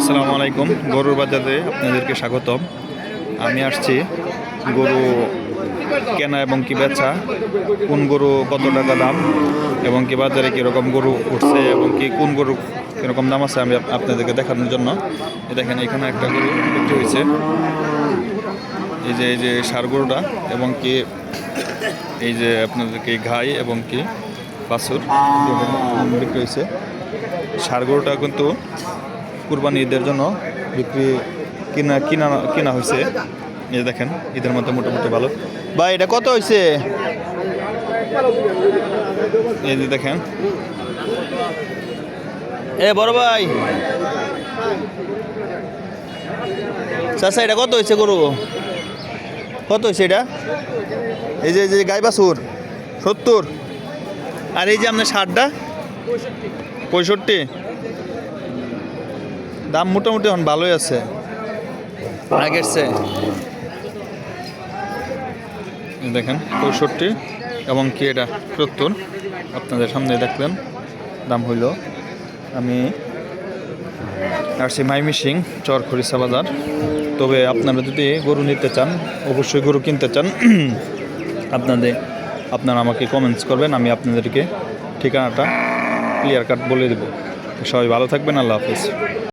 আসসালামু আলাইকুম। গরুর বাজারে আপনাদেরকে স্বাগতম। আমি আসছি গরু কেনা এবং কি বেচা, কোন গরু কত টাকা দাম এবং কি বাজারে কীরকম গরু উঠছে এবং কি কোন গরু কীরকম দাম আছে আমি আপ- আপনাদেরকে দেখানোর জন্য। দেখেন, এখানে একটা গরু বিক্রি হয়েছে। এই যে এই যে সার গরুটা এবং কি এই যে আপনাদেরকে ঘাই এবং কি বাছুর বিক্রি হয়েছে। সার গরুটা কিন্তু কুরবানি ঈদের জন্য বিক্রি কিনা কিনা কিনা হয়েছে এই দেখেন, ঈদের মধ্যে মোটামুটি ভালো। ভাই, এটা কত হয়েছে এই যে দেখেন। এ, বড় ভাই। চাচা, এটা কত হয়েছে গরু? কত হয়েছে এটা? এই যে গাই বাছুর, সত্তর। আর এই যে আপনার ষাটটা পঁয়ষট্টি। দাম মোটামুটি এখন ভালোই আছে। আগের এই দেখেন পঁয়ষট্টি এবং কি এটা? সত্তর। আপনাদের সামনে দেখলেন দাম হইল। আমি আসছি মাইমি সিং চর খরিসা বাজার। তবে আপনারা যদি গরু নিতে চান অবশ্যই গরু কিনতে চান আপনাদের আপনারা আমাকে কমেন্টস করবেন আমি আপনাদেরকে ঠিকানাটা ক্লিয়ার কাট বলে দেবো। সবাই ভালো থাকবেন আল্লাহ হাফিজ।